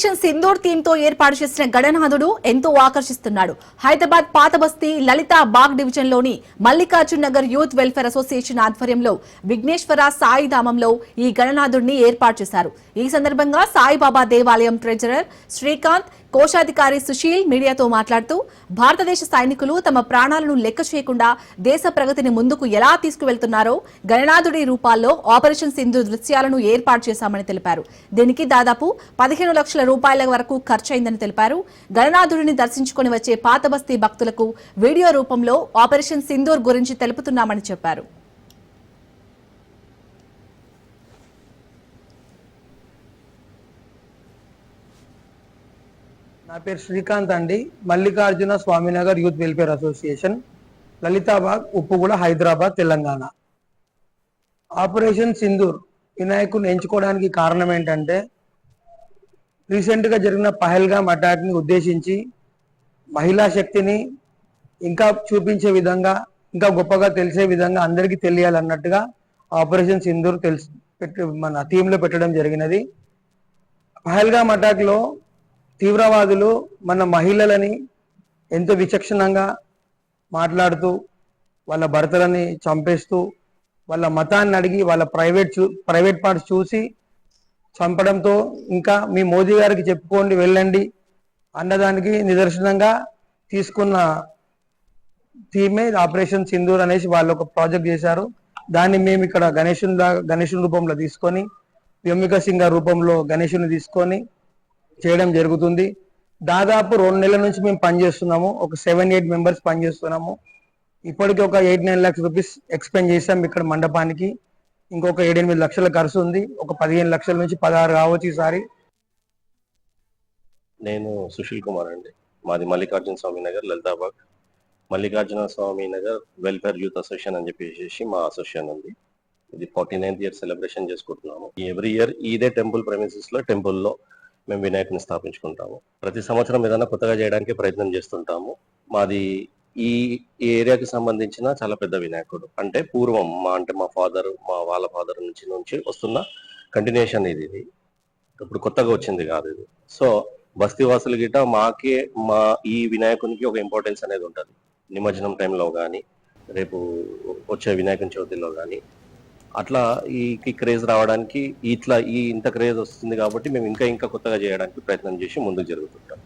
Operation Sindoor థీమ్తో ఏర్పాటు చేసిన గడనాథుడు ఎంతో ఆకర్షిస్తున్నాడు. హైదరాబాద్ పాత బస్తీ లలిత బాగ్ డివిజన్లోని Mallikarjun Nagar youth welfare association ఆధ్వర్యంలో విఘ్నేశ్వర సాయిధామంలో ఈ గణనాథుడిని ఏర్పాటు చేశారు. ఈ సందర్భంగా సాయిబాబా దేవాలయం ట్రెజరర్ శ్రీకాంత్ కోశాధికారి సుశీల్ మీడియాతో మాట్లాడుతూ భారతదేశ సైనికులు తమ ప్రాణాలను లెక్క చేయకుండా దేశ ప్రగతిని ముందుకు ఎలా తీసుకువెళ్తున్నారో గణనాథుడి రూపాల్లో ఆపరేషన్ సింధు దృశ్యాలను ఏర్పాటు చేశామని తెలిపారు. దీనికి దాదాపు పదిహేను లక్షల రూపాయల వరకు ఖర్చయిందని తెలిపారు. గణనాథుడిని దర్శించుకుని వచ్చే పాతబస్తీ భక్తులకు వీడియో రూపంలో ఆపరేషన్ సింధూర్ గురించి తెలుపుతున్నామని చెప్పారు. నా పేరు శ్రీకాంత్ అండి. Mallikarjuna Swaminagar youth welfare association Lalithabagh Uppuguda Hyderabad Telangana. Operation Sindoor వినాయకుని ఎంచుకోవడానికి కారణం ఏంటంటే రీసెంట్గా జరిగిన పహల్గామ్ అటాక్ని ఉద్దేశించి మహిళా శక్తిని ఇంకా చూపించే విధంగా ఇంకా గొప్పగా తెలిసే విధంగా అందరికీ తెలియాలన్నట్టుగా ఆపరేషన్ సింధూర్ తెలుసు పెట్టి మన థీమ్లో పెట్టడం జరిగినది. పహల్గామ్ అటాక్లో తీవ్రవాదులు మన మహిళలని ఎంతో విచక్షణంగా మాట్లాడుతూ వాళ్ళ భర్తలని చంపేస్తూ వాళ్ళ మతాన్ని అడిగి వాళ్ళ ప్రైవేట్ చూ ప్రైవేట్ పార్ట్స్ చూసి చంపడంతో ఇంకా మీ మోదీ గారికి చెప్పుకోండి వెళ్ళండి అన్నదానికి నిదర్శనంగా తీసుకున్న థీమే ఆపరేషన్ సింధూర్ అనేసి వాళ్ళు ఒక ప్రాజెక్ట్ చేశారు. దాన్ని మేము ఇక్కడ గణేషుని గణేషుని రూపంలో తీసుకొని వ్యోమిక సింగ రూపంలో గణేషుని తీసుకొని చేయడం జరుగుతుంది. దాదాపు రెండు నెలల నుంచి మేము పనిచేస్తున్నాము. ఒక సెవెన్ ఎయిట్ మెంబర్స్ పనిచేస్తున్నాము. ఇప్పటికి ఒక eight nine lakhs rupees expend చేసాం ఇక్కడ మండపానికి. ఇంకొక ఏడెనిమిది లక్షల ఖర్చు ఉంది. ఒక పదిహేను లక్షల నుంచి పదహారు కావచ్చు ఈసారి. నేను సుశీల్ కుమార్ అండి. మాది Mallikarjuna Swami Nagar Lalithabagh. Mallikarjuna Swami Nagar welfare youth association అని చెప్పేసి మా అసోసియేషన్ ఉంది. ఇది ఫార్టీ నైన్త్ ఇయర్ సెలబ్రేషన్ చేసుకుంటున్నాము. ఎవ్రీ ఇయర్ ఇదే టెంపుల్ ప్రెమిసెస్లో టెంపుల్లో మేము వినాయకుని స్థాపించుకుంటాము. ప్రతి సంవత్సరం ఏదైనా కొత్తగా చేయడానికి ప్రయత్నం చేస్తుంటాము. మాది ఈ ఈ ఏరియాకి సంబంధించిన చాలా పెద్ద వినాయకుడు. అంటే పూర్వం మా అంటే మా ఫాదర్ మా వాళ్ళ ఫాదర్ నుంచి నుంచి వస్తున్న కంటిన్యూషన్ ఇది ఇది. ఇప్పుడు కొత్తగా వచ్చింది కాదు ఇది. సో బస్తీవాసులు గిట్ట మాకే మా ఈ వినాయకునికి ఒక ఇంపార్టెన్స్ అనేది ఉంటుంది. నిమజ్జనం టైంలో కానీ రేపు వచ్చే వినాయకుని చవితిలో కానీ అట్లా ఈ క్రేజ్ రావడానికి ఇట్లా ఈ ఇంత క్రేజ్ వస్తుంది కాబట్టి మేము ఇంకా ఇంకా కొత్తగా చేయడానికి ప్రయత్నం చేసి ముందుకు జరుగుతుంటాం.